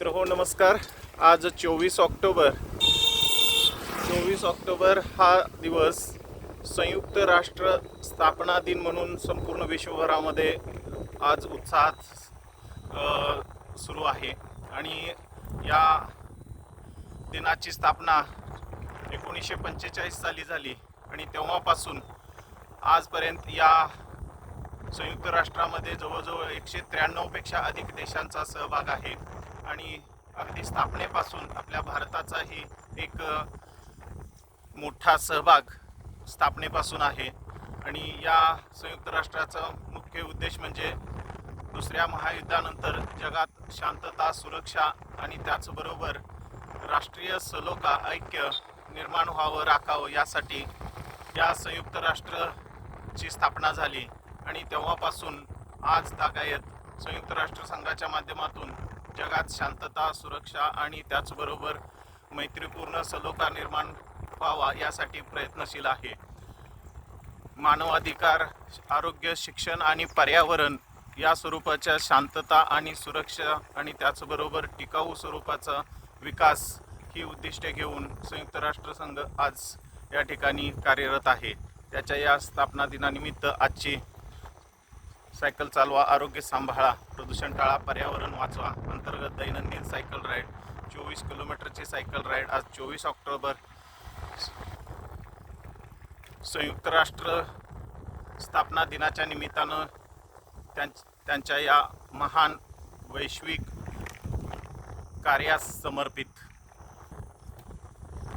मित्र हो नमस्कार. आज चोवीस ऑक्टोबर. चोवीस ऑक्टोबर हा दिवस संयुक्त राष्ट्र स्थापना दिन म्हणून संपूर्ण विश्वभरामध्ये आज उत्साहात सुरू आहे. आणि या दिनाची स्थापना एकोणीसशे पंचेचाळीस साली झाली आणि तेव्हापासून आजपर्यंत या संयुक्त राष्ट्रामध्ये जवळजवळ एकशे त्र्याण्णवपेक्षा अधिक देशांचा सहभाग आहे. आणि अगदी स्थापनेपासून आपल्या भारताचाही एक मोठा सहभाग स्थापनेपासून आहे. आणि या संयुक्त राष्ट्राचा मुख्य उद्देश म्हणजे दुसऱ्या महायुद्धानंतर जगात शांतता सुरक्षा आणि त्याचबरोबर राष्ट्रीय सलोखा ऐक्य निर्माण व्हावं राखावं यासाठी या संयुक्त राष्ट्रची स्थापना झाली. आणि तेव्हापासून आज तागायत संयुक्त राष्ट्र संघाच्या माध्यमातून जगात शांतता सुरक्षा आणि त्याचबरोबर मैत्रीपूर्ण सलोखा निर्माण व्हावा यासाठी प्रयत्नशील आहे. मानवाधिकार आरोग्य शिक्षण आणि पर्यावरण या स्वरूपाच्या शांतता आणि सुरक्षा आणि त्याचबरोबर टिकाऊ स्वरूपाचा विकास ही उद्दिष्टे घेऊन संयुक्त राष्ट्रसंघ आज या ठिकाणी कार्यरत आहे. त्याच्या या स्थापना दिनानिमित्त आजची सायकल चालवा आरोग्य सांभाळा प्रदूषण टाळा पर्यावरण वाचवा अंतर्गत दैनंदिन सायकल राईड चोवीस किलोमीटरची सायकल राईड आज चोवीस ऑक्टोबर. संयुक्त राष्ट्र स्थापना दिनाच्या निमित्तानं त्यां त्यांच्या या महान वैश्विक कार्यास समर्पित.